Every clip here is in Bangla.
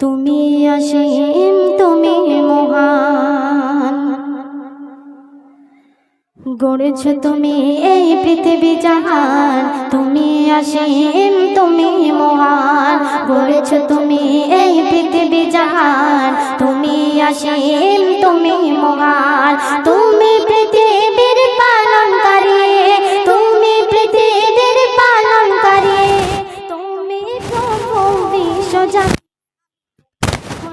তুমি অসীম তুমি মহান। গড়েছ তুমি এই পৃথিবী জাহান। তুমি অসীম তুমি মহান। গড়েছ তুমি এই পৃথিবী জাহান। তুমি অসীম তুমি মহান। তুমি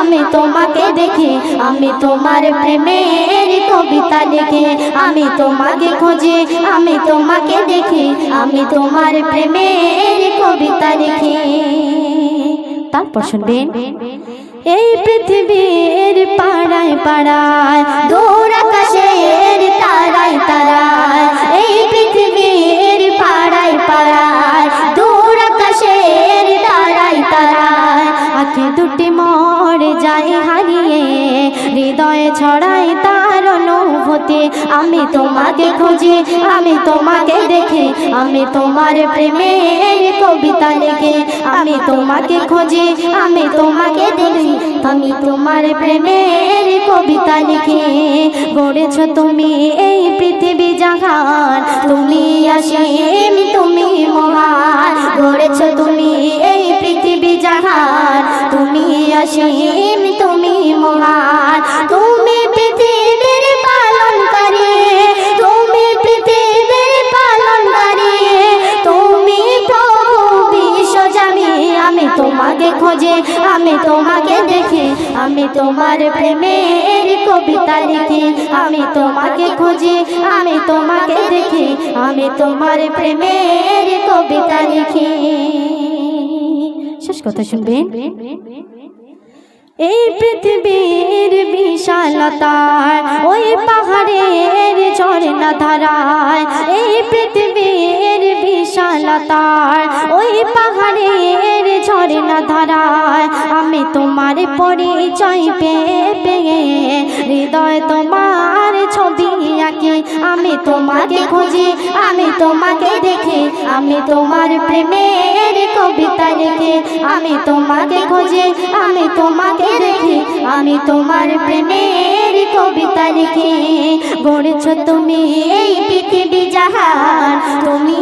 আমি তোমাকে দেখে, আমি তোমার প্রেমের কবিতা লিখে। আমি তোমাকে খোঁজে, আমি তোমাকে দেখে, আমি তোমার প্রেমের কবিতা লিখে। তারপর শুনবেন, এই পৃথিবীর পাড়ায় পাড়ায় তার অনুভূতি। আমি তোমাকে খুঁজি, আমি তোমাকে দেখি। আমি তোমার প্রেমের কবিতা লিখে। আমি তোমাকে খুঁজি, আমি তোমাকে দেখি। আমি তোমার প্রেমের কবিতা লিখে। গড়েছ তুমি এই পৃথিবী জাহান তুমি অসীম তুমি মহান। গড়েছ তুমি তোমাকে খোঁজে, আমি তোমাকে দেখি, আমি তোমার প্রেমের কবিতা লিখি, আমি তোমাকে খুঁজি, আমি তোমাকে দেখি, আমি তোমার প্রেমের কবিতা লিখি। শেষ কথা শুনবেন। এই পৃথিবীর বিশালতায় ওই পাহাড়ের ঝর্ণা ধারায়, এই পৃথিবীর বিশালতায় ওই পাহাড়ের ঝর্ণা ধারায়, আমি তোমার পরিচয় পেয়ে পেয়ে হৃদয় তোমার ছবি আঁকি। আমি তোমাকে খুঁজি, আমি তোমাকে দেখি, আমি তোমার প্রেমের কবিতা লিখি। আমি তোমাকে খুঁজি, আমি তোমাকে দেখি, আমি তোমার প্রেমের কবিতা লিখি। গড়েছ তুমি এই পৃথিবী জাহান, তুমি